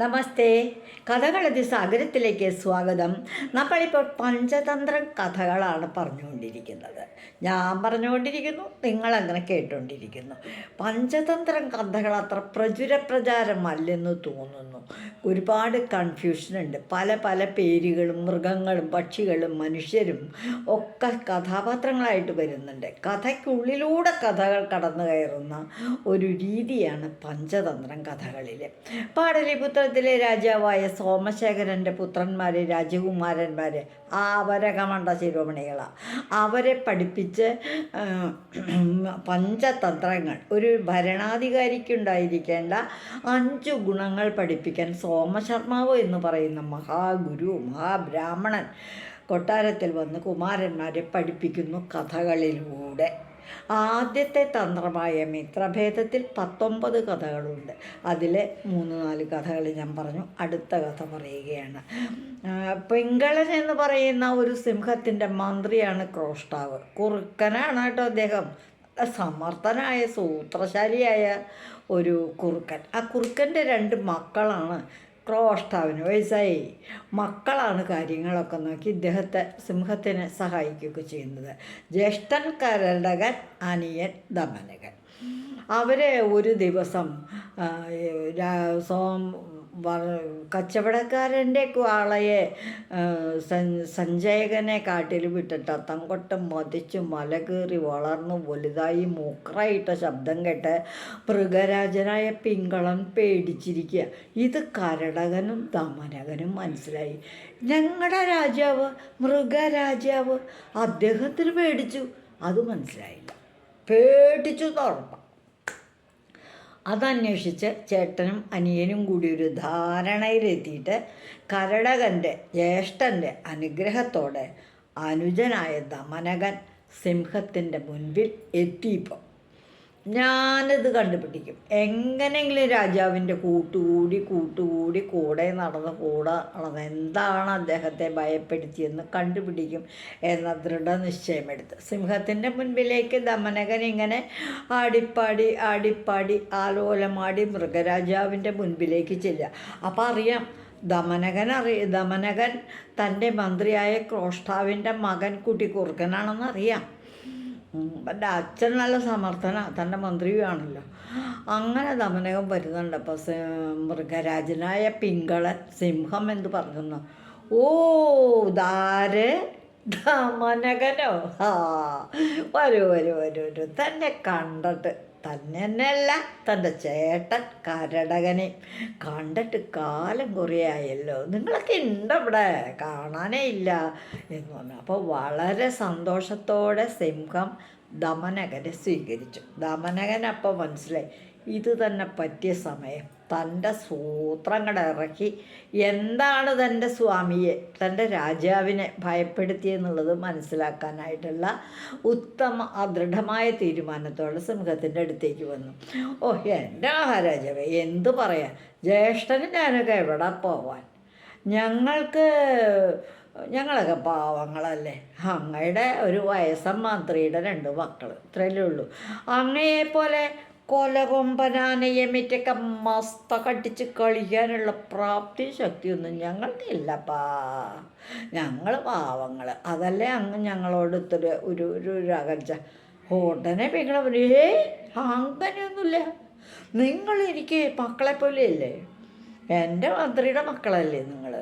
നമസ്തേ. കഥകളതി സാഗരത്തിലേക്ക് സ്വാഗതം. നമ്മളിപ്പോൾ പഞ്ചതന്ത്രം കഥകളാണ് പറഞ്ഞുകൊണ്ടിരിക്കുന്നത്. ഞാൻ പറഞ്ഞുകൊണ്ടിരിക്കുന്നു നിങ്ങളങ്ങനെ കേട്ടുകൊണ്ടിരിക്കുന്നു പഞ്ചതന്ത്രം കഥകൾ അത്ര പ്രചുര പ്രചാരമല്ലെന്ന് തോന്നുന്നു. ഒരുപാട് കൺഫ്യൂഷനുണ്ട്. പല പല പേരുകളും മൃഗങ്ങളും പക്ഷികളും മനുഷ്യരും ഒക്കെ കഥാപാത്രങ്ങളായിട്ട് വരുന്നുണ്ട്. കഥയ്ക്കുള്ളിലൂടെ കഥകൾ കടന്നു കയറുന്ന ഒരു രീതിയാണ് പഞ്ചതന്ത്രം കഥകളിൽ പാടലിപുത്രത്തിലെ രാജാവായ സോമശേഖരന്റെ പുത്രന്മാരെ രാജകുമാരന്മാരെ ആവരകമണ്ട ശിരോമണികളാണ് അവരെ പഠിപ്പിച്ച് പഞ്ചതന്ത്രങ്ങൾ. ഒരു ഭരണാധികാരിക്കുണ്ടായിരിക്കേണ്ട അഞ്ച് ഗുണങ്ങൾ പഠിപ്പിക്കാൻ സോമശർമാവ് എന്ന് പറയുന്ന മഹാഗുരു മഹാബ്രാഹ്മണൻ കൊട്ടാരത്തിൽ വന്ന് കുമാരന്മാരെ പഠിപ്പിക്കുന്നു കഥകളിലൂടെ. ആദ്യത്തെ തന്ത്രമായ മിത്രഭേദത്തിൽ പത്തൊമ്പത് കഥകളുണ്ട്. അതിലെ മൂന്ന് നാല് കഥകൾ ഞാൻ പറഞ്ഞു. അടുത്ത കഥ പറയുകയാണ്. പിങ്കളൻ എന്ന് പറയുന്ന ഒരു സിംഹത്തിന്റെ മന്ത്രിയാണ് ക്രോഷ്ടാവ്. കുറുക്കനാണ് കേട്ടോ അദ്ദേഹം. സമർത്ഥനായ സൂത്രശാലിയായ ഒരു കുറുക്കൻ. ആ കുറുക്കന്റെ രണ്ട് മക്കളാണ് ക്രോഷ്ടാവിന് വയസ്സായി മക്കളാണ് കാര്യങ്ങളൊക്കെ നോക്കി ഇദ്ദേഹത്തെ സിംഹത്തിനെ സഹായിക്കുകയൊക്കെ ചെയ്യുന്നത്. ജ്യേഷ്ഠൻ കരടകൻ അനിയൻ ദമനകൻ അവരെ ഒരു ദിവസം സോം കച്ചവടക്കാരന്റെ വാളയെ ആ, സഞ്ചയകനെ കാട്ടിൽ വിട്ടിട്ട് തങ്കൊട്ടം മതിച്ച് മല കയറി വളർന്നു വലുതായി മൂക്കറായിട്ട ശബ്ദം കേട്ട് മൃഗരാജനായ പിങ്കളം പേടിച്ചിരിക്കുക ഇത് കരടകനും ദമനകനും മനസ്സിലായി. ഞങ്ങളുടെ രാജാവ് മൃഗരാജാവ് അദ്ദേഹത്തിന് പേടിച്ചു. അത് മനസ്സിലായില്ല. പേടിച്ചു തുറപ്പാം അതന്വേഷിച്ച് ചേട്ടനും അനിയനും കൂടി ഒരു ധാരണയിലെത്തിയിട്ട് കരടകന്റെ ജ്യേഷ്ഠന്റെ അനുഗ്രഹത്തോടെ അനുജനായ ദമനകൻ സിംഹത്തിന്റെ മുൻപിൽ എത്തിയപ്പോൾ ഞാനിത് കണ്ടുപിടിക്കും. എങ്ങനെയെങ്കിലും രാജാവിന്റെ കൂട്ടുകൂടി കൂട്ടുകൂടി കൂടെ നടന്ന് കൂടെ നടന്ന് എന്താണ് അദ്ദേഹത്തെ ഭയപ്പെടുത്തിയെന്ന് കണ്ടുപിടിക്കും എന്ന ദൃഢനിശ്ചയമെടുത്ത്. സിംഹത്തിന്റെ മുൻപിലേക്ക് ദമനകൻ ഇങ്ങനെ ആടിപ്പാടി ആടിപ്പാടി ആലോലമാടി മൃഗരാജാവിന്റെ മുൻപിലേക്ക് ചെല്ലുക. അപ്പോൾ അറിയാം ദമനകൻ അറി ദമനകൻ തന്റെ മന്ത്രിയായ ക്രോഷ്ടാവിന്റെ മകൻ കുട്ടിക്കുറുക്കനാണെന്ന് അറിയാം. ഉം, എന്റെ അച്ഛൻ നല്ല സമർത്ഥന. തന്റെ മന്ത്രിയുമാണല്ലോ അങ്ങനെ ദമനകം വരുന്നുണ്ട്. അപ്പോൾ മൃഗരാജനായ പിങ്കളൻ സിംഹം എന്ന് പറയുന്നു. ഓ ദാര് ദമനകനോ ആ വരൂ വരൂ വരൂ വരൂ. തന്നെ കണ്ടിട്ട്. തന്നെയല്ല തന്റെ ചേട്ടൻ കരടകനെ കണ്ടിട്ട് കാലം കുറേയായല്ലോ. നിങ്ങളൊക്കെ ഉണ്ട് ഇവിടെ കാണാനേ ഇല്ല എന്ന് പറഞ്ഞു. അപ്പോൾ വളരെ സന്തോഷത്തോടെ സിംഹം ദമനകനെ സ്വീകരിച്ചു. ദമനകൻ അപ്പോൾ മനസ്സിലായി ഇത് തന്നെ പറ്റിയ സമയം. തന്റെ സൂത്രങ്ങൾ ഇറക്കി. എന്താണ് തന്റെ സ്വാമിയെ തന്റെ രാജാവിനെ ഭയപ്പെടുത്തിയെന്നുള്ളത് മനസ്സിലാക്കാനായിട്ടുള്ള ഉത്തമ ദൃഢമായ തീരുമാനത്തോടെ സിംഹത്തിന്റെ അടുത്തേക്ക് വന്നു. ഓ എന്റെ മഹാരാജാവേ എന്ത് പറയാം ജ്യേഷ്ഠന് ഞാനൊക്കെ എവിടെ പോവാൻ? ഞങ്ങൾക്ക് ഞങ്ങളൊക്കെ പാവങ്ങളല്ലേ? അങ്ങയുടെ ഒരു വയസ്സൻ മന്ത്രിയുടെ രണ്ട് മക്കൾ ഇത്രയല്ലേ ഉള്ളൂ. അങ്ങയെ പോലെ കൊലകൊമ്പനാനയമറ്റൊക്കെ മസ്ത കട്ടിച്ച് കളിക്കാനുള്ള പ്രാപ്തി ശക്തിയൊന്നും ഞങ്ങൾക്കില്ലപ്പാ. ഞങ്ങൾ പാവങ്ങൾ അതല്ലേ അങ്ങ് ഞങ്ങളോട് ഇത്ര ഒരു ഒരു അകൽച്ച. ഉടനെ പിങ്ങളെ പറഞ്ഞു ഏ അങ്ങനെയൊന്നുമില്ല. നിങ്ങൾ എനിക്ക് മക്കളെ പോലെയല്ലേ എന്റെ മന്ത്രിയുടെ മക്കളല്ലേ നിങ്ങൾ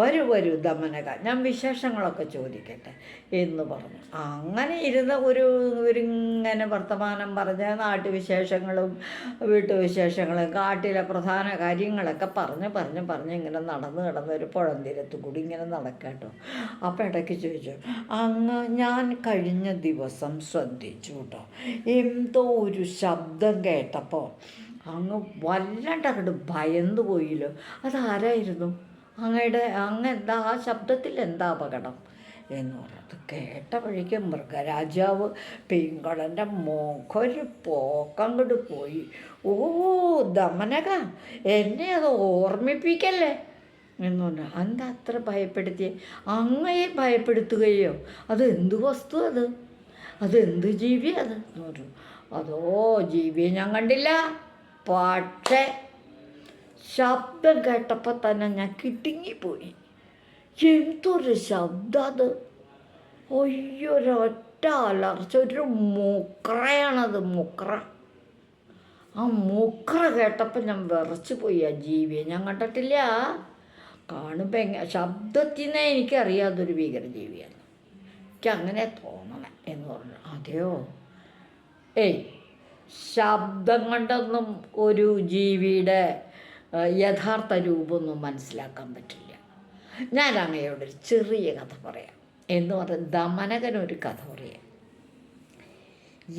വരൂ വരൂ ദമനക. ഞാൻ വിശേഷങ്ങളൊക്കെ ചോദിക്കട്ടെ എന്ന് പറഞ്ഞു. അങ്ങനെ ഇരുന്ന ഒരു ഇവരിങ്ങനെ വർത്തമാനം പറഞ്ഞ് നാട്ടുവിശേഷങ്ങളും വീട്ടുവിശേഷങ്ങളും കാട്ടിലെ പ്രധാന കാര്യങ്ങളൊക്കെ പറഞ്ഞ് പറഞ്ഞ് പറഞ്ഞ് ഇങ്ങനെ നടന്ന് കിടന്ന് ഒരു പുഴന്തീരത്ത് കൂടി ഇങ്ങനെ നടക്കാട്ടോ. അപ്പോൾ ഇടയ്ക്ക് ചോദിച്ചു അങ്ങ് ഞാൻ കഴിഞ്ഞ ദിവസം ശ്രദ്ധിച്ചു കേട്ടോ എന്തോ ഒരു ശബ്ദം കേട്ടപ്പോൾ അങ്ങ് വല്ലാണ്ട് അങ്ങോട്ട് ഭയന്നു പോയില്ലോ. അതാരായിരുന്നു? അങ്ങയുടെ അങ്ങ് എന്താ ആ ശബ്ദത്തിൽ എന്താ അപകടം? എന്ന് പറഞ്ഞത് കേട്ട വഴിക്ക് മൃഗരാജാവ് പിങ്കളന്റെ മുഖൊരു പോക്കങ്ങോട്ട് പോയി. ഓ ദമനക എന്നെ അത് ഓർമ്മിപ്പിക്കല്ലേ? എന്ന് പറഞ്ഞു. എന്താ അത്ര ഭയപ്പെടുത്തിയ? അങ്ങയെ ഭയപ്പെടുത്തുകയോ? അത് എന്ത് വസ്തു അത്? അത് എന്ത് ജീവി അത്? എന്ന് പറഞ്ഞു. അതോ ജീവിയെ ഞാൻ കണ്ടില്ല? പക്ഷേ ശബ്ദം കേട്ടപ്പോൾ തന്നെ ഞാൻ കിടുങ്ങിപ്പോയി. എന്തൊരു ശബ്ദം അത് ഒയ്യൊരൊറ്റ അലർച്ച ഒരു മുക്രയാണത് മുക്ര. ആ മുക്ര കേട്ടപ്പോൾ ഞാൻ വിറച്ച് പോയി ആ ജീവിയെ. ഞാൻ കണ്ടിട്ടില്ല. കാണുമ്പോൾ എങ്ങനെ ശബ്ദത്തിൽ നിന്നേ എനിക്കറിയാം അതൊരു ഭീകരജീവിയാണ് എനിക്ക് അങ്ങനെ തോന്നണം എന്ന് പറഞ്ഞു. അതെയോ? ഏയ് ശബ്ദം കൊണ്ടൊന്നും ഒരു ജീവിയുടെ യഥാർത്ഥ രൂപമൊന്നും മനസ്സിലാക്കാൻ പറ്റില്ല. ഞാൻ അങ്ങയോട് ഒരു ചെറിയ കഥ പറയാം. എന്ന് പറഞ്ഞ ദമനകനൊരു കഥ പറയാം.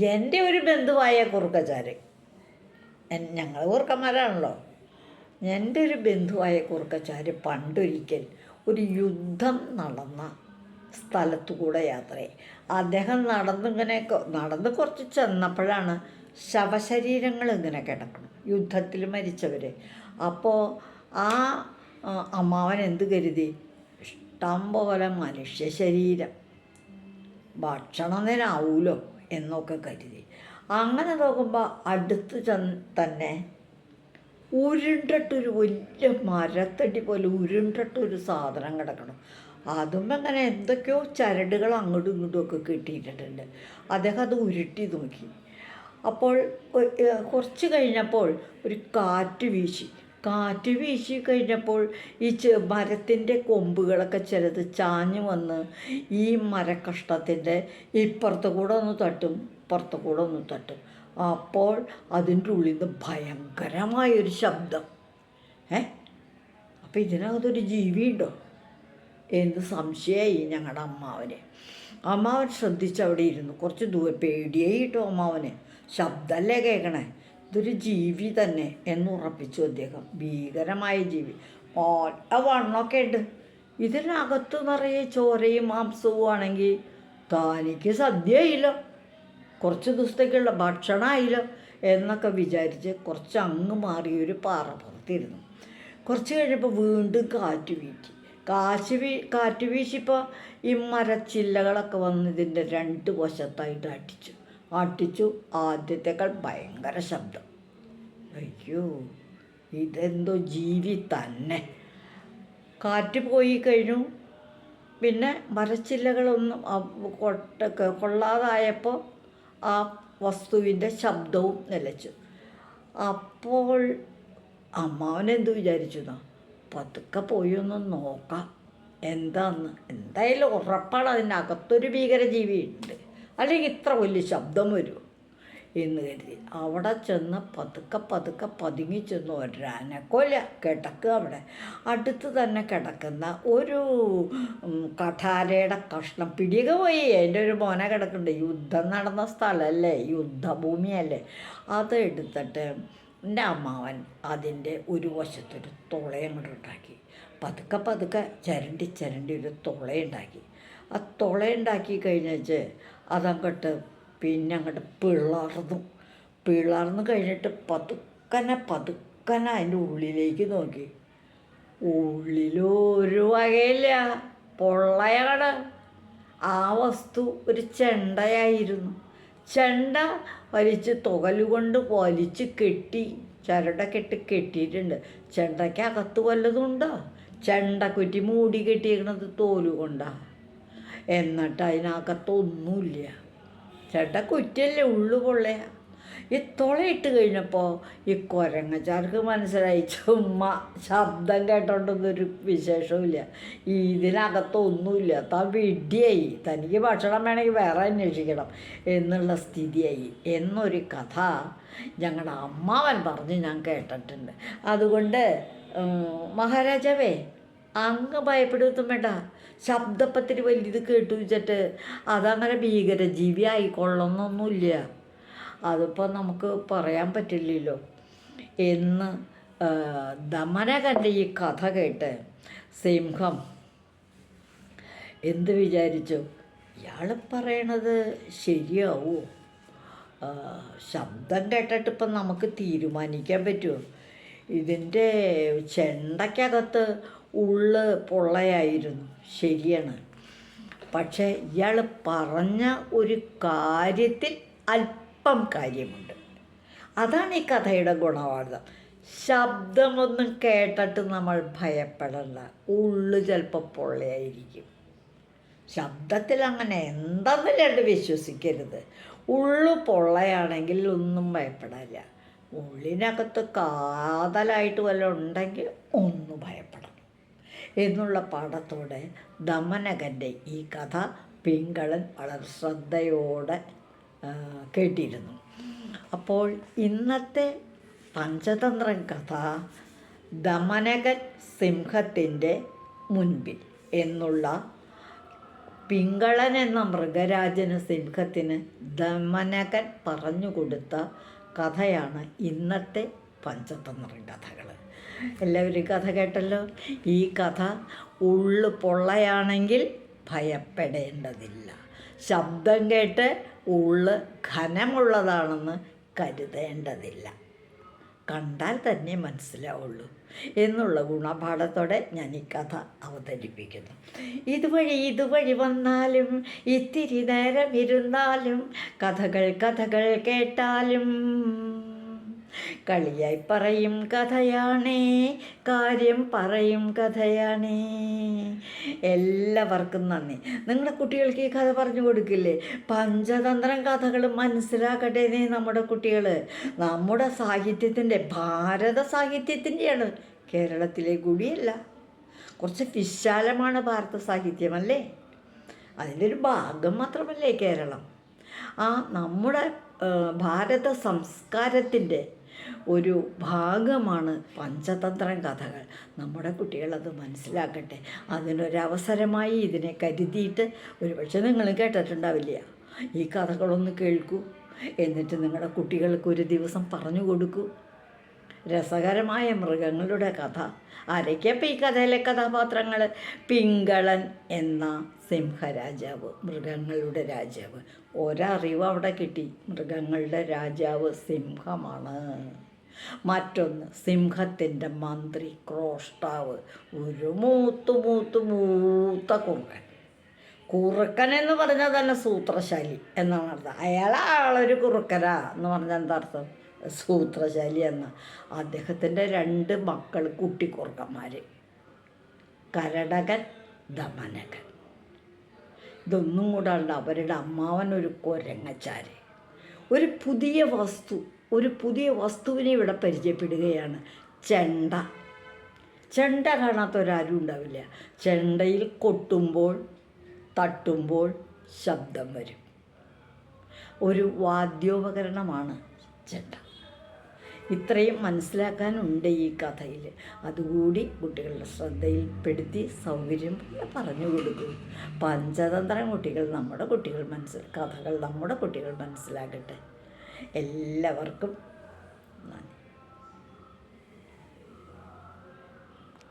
എന്റെ ഒരു ബന്ധുവായ കുറുക്കച്ചാര് ഞങ്ങൾ കുറുക്കന്മാരാണല്ലോ. എന്റെ ഒരു ബന്ധുവായ കുറുക്കച്ചാര് പണ്ടൊരിക്കൽ ഒരു യുദ്ധം നടന്ന സ്ഥലത്തു കൂടെ യാത്ര അദ്ദേഹം നടന്നിങ്ങനെ നടന്ന് കുറച്ച് ചെന്നപ്പോഴാണ് ശവശരീരങ്ങൾ ഇങ്ങനെ കിടക്കണം. യുദ്ധത്തിൽ മരിച്ചവർ അപ്പോൾ ആ അമ്മാവൻ എന്ത് കരുതി? ഇഷ്ടം പോലെ മനുഷ്യ ശരീരം. ഭക്ഷണത്തിനാവൂലോ എന്നൊക്കെ കരുതി. അങ്ങനെ നോക്കുമ്പോൾ അടുത്ത് ചെന്ന് തന്നെ ഉരുണ്ടിട്ടൊരു വലിയ മരത്തടി പോലെ ഉരുണ്ടിട്ടൊരു സാധനം കിടക്കണം. അതും അങ്ങനെ എന്തൊക്കെയോ ചരടുകൾ അങ്ങോട്ടും ഇങ്ങോട്ടും ഒക്കെ കിട്ടിയിട്ടുണ്ട്. അദ്ദേഹം അത് ഉരുട്ടി നോക്കി. അപ്പോൾ കുറച്ച് കഴിഞ്ഞപ്പോൾ ഒരു കാറ്റ് വീശി. കാറ്റ് വീശി കഴിഞ്ഞപ്പോൾ ഈ മരത്തിന്റെ കൊമ്പുകളൊക്കെ ചിലത് ചാഞ്ഞു വന്ന് ഈ മരക്കഷ്ടത്തിന്റെ ഇപ്പുറത്ത് കൂടെ ഒന്ന് തട്ടും ഇപ്പുറത്ത് കൂടെ ഒന്ന് തട്ടും. അപ്പോൾ അതിന്റെ ഉള്ളിൽ നിന്ന് ഭയങ്കരമായൊരു ശബ്ദം. ഏ? അപ്പം ഇതിനകത്തൊരു ജീവിയുണ്ടോ? എന്ത് സംശയമായി ഞങ്ങളുടെ അമ്മാവനെ. അമ്മാവൻ ശ്രദ്ധിച്ച് അവിടെ ഇരുന്നു. കുറച്ച് ദൂരെ പേടിയായിട്ടോ അമ്മാവന്. ശബ്ദമല്ലേ കേൾക്കണേ ഇതൊരു ജീവി തന്നെ എന്ന് ഉറപ്പിച്ചു അദ്ദേഹം. ഭീകരമായ ജീവി. ഓല വണ്ണമൊക്കെ ഉണ്ട് ഇതിനകത്ത് നിറയെ ചോരയും മാംസവും ആണെങ്കിൽ താനിക്ക് സദ്യയില്ല. കുറച്ച് ദിവസത്തേക്കുള്ള ഭക്ഷണമായില്ല എന്നൊക്കെ വിചാരിച്ച് കുറച്ച് അങ്ങ് മാറി ഒരു പാറപ്പുറത്തിരുന്നു കുറച്ച് കഴിഞ്ഞപ്പോൾ വീണ്ടും കാറ്റ് വീറ്റി. കാറ്റ് വീ കാറ്റ് വീശിപ്പോൾ ഈ മരച്ചില്ലകളൊക്കെ വന്ന് ഇതിന്റെ രണ്ട് വശത്തായിട്ട് അടിച്ചു. അടിച്ചു ആദ്യത്തേക്കാൾ ഭയങ്കര ശബ്ദം. അയ്യോ ഇതെന്തോ ജീവി തന്നെ. കാറ്റ് പോയി കഴിഞ്ഞു. പിന്നെ മരച്ചില്ലകളൊന്നും കൊട്ട കൊള്ളാതായപ്പോൾ ആ വസ്തുവിന്റെ ശബ്ദവും നിലച്ചു. അപ്പോൾ അമ്മാവനെന്ത് വിചാരിച്ചു? പതുക്കെ പോയി ഒന്ന് നോക്കാം. എന്താന്ന്? എന്തായാലും ഉറപ്പാണ് അതിനകത്തൊരു ഭീകരജീവി ഉണ്ട്. അല്ലെങ്കിൽ ഇത്ര വലിയ ശബ്ദം വരുമോ എന്ന് കരുതി. അവിടെ ചെന്ന് പതുക്കെ പതുക്കെ പതുങ്ങി ചെന്ന് ഒരനക്കോല കിടക്കുക അവിടെ. അടുത്ത് തന്നെ കിടക്കുന്ന ഒരു കഠാരയുടെ കഷ്ണം. പിടിക പോയി. എന്റെ ഒരു മോനെ കിടക്കുന്നുണ്ട് യുദ്ധം നടന്ന സ്ഥലമല്ലേ യുദ്ധഭൂമിയല്ലേ? അത് എടുത്തിട്ട് എന്റെ അമ്മാവൻ അതിന്റെ ഒരു വശത്തൊരു തുളയും കൂടെ ഉണ്ടാക്കി. പതുക്കെ പതുക്കെ ചരണ്ടി ചരണ്ടി ഒരു തുളയുണ്ടാക്കി ആ തുളയുണ്ടാക്കി കഴിഞ്ഞേച്ച് അതങ്ങോട്ട് പിന്നെ അങ്ങോട്ട് പിളർന്നു. പിളർന്നു കഴിഞ്ഞിട്ട് പതുക്കനെ പതുക്കനെ അതിന്റെ ഉള്ളിലേക്ക് നോക്കി. ഉള്ളിലൊരു വകയില്ല. പൊള്ളയാണ് ആ വസ്തു ഒരു ചെണ്ടയായിരുന്നു. ചെണ്ട വലിച്ച് തുകലുകൊണ്ട് വലിച്ച് കെട്ടി ചരട കെട്ടി കെട്ടിയിട്ടുണ്ട്. ചെണ്ടയ്ക്കകത്ത് വല്ലതും ഉണ്ടോ? ചെണ്ട കുറ്റി മൂടി കെട്ടിയിരിക്കണത് തോലുകൊണ്ടാ. എന്നിട്ട് അതിനകത്തൊന്നുമില്ല. ചേട്ട കുറ്റല്ലേ ഉള്ളു പൊള്ളയ ഈ തുളയിട്ട് കഴിഞ്ഞപ്പോൾ ഈ കുരങ്ങച്ചാർക്ക് മനസ്സിലായി. ചുമ്മാ ശബ്ദം കേട്ടോണ്ടൊന്നൊരു വിശേഷവുമില്ല. ഇതിനകത്തൊന്നുമില്ല. താൻ വിഡ്ഢിയായി. തനിക്ക് ഭക്ഷണം വേണമെങ്കിൽ വേറെ അന്വേഷിക്കണം എന്നുള്ള സ്ഥിതിയായി. എന്നൊരു കഥ ഞങ്ങളുടെ അമ്മാവൻ പറഞ്ഞ് ഞാൻ കേട്ടിട്ടുണ്ട്. അതുകൊണ്ട് മഹാരാജാവേ അങ്ങ് ഭയപ്പെടുത്തും വേണ്ട. ശബ്ദപ്പത്തിന് വലിയത് കേട്ടു വെച്ചിട്ട് അതങ്ങനെ ഭീകരജീവി ആയിക്കൊള്ളണമെന്നൊന്നുമില്ല അതിപ്പോൾ നമുക്ക് പറയാൻ പറ്റില്ലല്ലോ. എന്ന് ദമനകന്റെ ഈ കഥ കേട്ട് സിംഹം എന്ത് വിചാരിച്ചു? ഇയാൾ പറയണത് ശരിയാവോ? ശബ്ദം കേട്ടിട്ട് ഇപ്പം നമുക്ക് തീരുമാനിക്കാൻ പറ്റുമോ ഇതിന്റെ ചെണ്ടയ്ക്കകത്ത് ഉള്ള് പൊള്ളയായിരുന്നു. ശരിയാണ്. പക്ഷേ ഇയാൾ പറഞ്ഞ ഒരു കാര്യത്തിൽ അല്പം കാര്യമുണ്ട്. അതാണ് ഈ കഥയുടെ ഗുണവാദം. ശബ്ദമൊന്നും കേട്ടിട്ട് നമ്മൾ ഭയപ്പെടണ്ട. ഉള്ളു ചിലപ്പോൾ പൊള്ളയായിരിക്കും. ശബ്ദത്തിൽ അങ്ങനെ എന്തെന്ന് രണ്ട് വിശ്വസിക്കരുത്. ഉള്ളു പൊള്ളയാണെങ്കിൽ ഒന്നും ഭയപ്പെടാനില്ല. ഉള്ളിനകത്ത് കാതലായിട്ട് വല്ലതും ഉണ്ടെങ്കിൽ ഒന്നും ഭയപ്പെടണം എന്നുള്ള പാഠത്തോടെ ദമനകന്റെ ഈ കഥ പിങ്കളൻ വളരെ ശ്രദ്ധയോടെ കേട്ടിരുന്നു. അപ്പോൾ ഇന്നത്തെ പഞ്ചതന്ത്രം കഥ ദമനകൻ സിംഹത്തിന്റെ മുൻപിൽ എന്നുള്ള പിങ്കളൻ എന്ന മൃഗരാജന് സിംഹത്തിന് ദമനകൻ പറഞ്ഞു കൊടുത്ത കഥയാണ് ഇന്നത്തെ പഞ്ചതന്ത്രം കഥകൾ. എല്ലാവരും കഥ കേട്ടല്ലോ? ഈ കഥ ഉള്ളു പൊള്ളയാണെങ്കിൽ ഭയപ്പെടേണ്ടതില്ല. ശബ്ദം കേട്ട് ഉള്ള് ഘനമുള്ളതാണെന്ന് കരുതേണ്ടതില്ല. കണ്ടാൽ തന്നെ മനസ്സിലാവുള്ളൂ. എന്നുള്ള ഗുണപാഠത്തോടെ ഞാൻ ഈ കഥ അവതരിപ്പിക്കുന്നു. ഇതുവഴി ഇതുവഴി വന്നാലും ഇത്തിരി നേരം ഇരുന്നാലും കഥകൾ കഥകൾ കേട്ടാലും കളിയായി പറയും കഥയാണേ കാര്യം പറയും കഥയാണേ. എല്ലാവർക്കും നന്ദി. നിങ്ങളുടെ കുട്ടികൾക്ക് ഈ കഥ പറഞ്ഞു കൊടുക്കില്ലേ? പഞ്ചതന്ത്രം കഥകൾ മനസ്സിലാക്കട്ടെ നീ നമ്മുടെ കുട്ടികൾ നമ്മുടെ സാഹിത്യത്തിന്റെ ഭാരത സാഹിത്യത്തിന്റെയാണ്. കേരളത്തിലെ കൂടിയല്ല കുറച്ച് വിശാലമാണ് ഭാരത സാഹിത്യമല്ലേ അതിന്റെ ഒരു ഭാഗം മാത്രമല്ലേ കേരളം. ആ നമ്മുടെ ഭാരത സംസ്കാരത്തിന്റെ ഒരു ഭാഗമാണ് പഞ്ചതന്ത്രം കഥകൾ. നമ്മുടെ കുട്ടികളത് മനസ്സിലാക്കട്ടെ. അതിനൊരവസരമായി ഇതിനെ കരുതിയിട്ട് ഒരുപക്ഷെ നിങ്ങൾ കേട്ടിട്ടുണ്ടാവില്ല. ഈ കഥകളൊന്ന് കേൾക്കൂ. എന്നിട്ട് നിങ്ങളുടെ കുട്ടികൾക്ക് ഒരു ദിവസം പറഞ്ഞു കൊടുക്കൂ. രസകരമായ മൃഗങ്ങളുടെ കഥ. ആരൊക്കെയപ്പോൾ ഈ കഥയിലെ കഥാപാത്രങ്ങൾ പിങ്കളൻ എന്ന സിംഹരാജാവ് മൃഗങ്ങളുടെ രാജാവ്. ഒരറിവ് അവിടെ കിട്ടി. മൃഗങ്ങളുടെ രാജാവ് സിംഹമാണ്. മറ്റൊന്ന് സിംഹത്തിന്റെ മന്ത്രി ക്രോഷ്ടാവ്. ഒരു മൂത്ത് മൂത്ത് മൂത്ത കുറുക്കൻ. കുറുക്കൻ എന്ന് പറഞ്ഞാൽ തന്നെ സൂത്രശാലി എന്നാണ് അർത്ഥം. അയാൾ ആളൊരു കുറുക്കനാ എന്ന് പറഞ്ഞാൽ എന്താ അർത്ഥം? സൂത്രശാലി എന്ന അദ്ദേഹത്തിന്റെ രണ്ട് മക്കൾ കുട്ടിക്കുറുക്കന്മാർ കരടകൻ ദമനകൻ. ഇതൊന്നും കൂടാണ്ട് അവരുടെ അമ്മാവൻ ഒരു കൊരങ്ങച്ചാര്. ഒരു പുതിയ വസ്തു ഒരു പുതിയ വസ്തുവിനെ ഇവിടെ പരിചയപ്പെടുകയാണ് ചെണ്ട. ചെണ്ട കാണാത്തൊരാരും ഉണ്ടാവില്ല. ചെണ്ടയിൽ കൊട്ടുമ്പോൾ തട്ടുമ്പോൾ ശബ്ദം വരും. ഒരു വാദ്യോപകരണമാണ് ചെണ്ട. ഇത്രയും മനസ്സിലാക്കാനുണ്ട് ഈ കഥയിൽ അതുകൂടി കുട്ടികളുടെ ശ്രദ്ധയിൽപ്പെടുത്തി സൗകര്യം പോലെ പറഞ്ഞു കൊടുക്കും. പഞ്ചതന്ത്രം കുട്ടികൾ നമ്മുടെ കുട്ടികൾ മനസ്സിൽ കഥകൾ നമ്മുടെ കുട്ടികൾ മനസ്സിലാക്കട്ടെ എല്ലാവർക്കും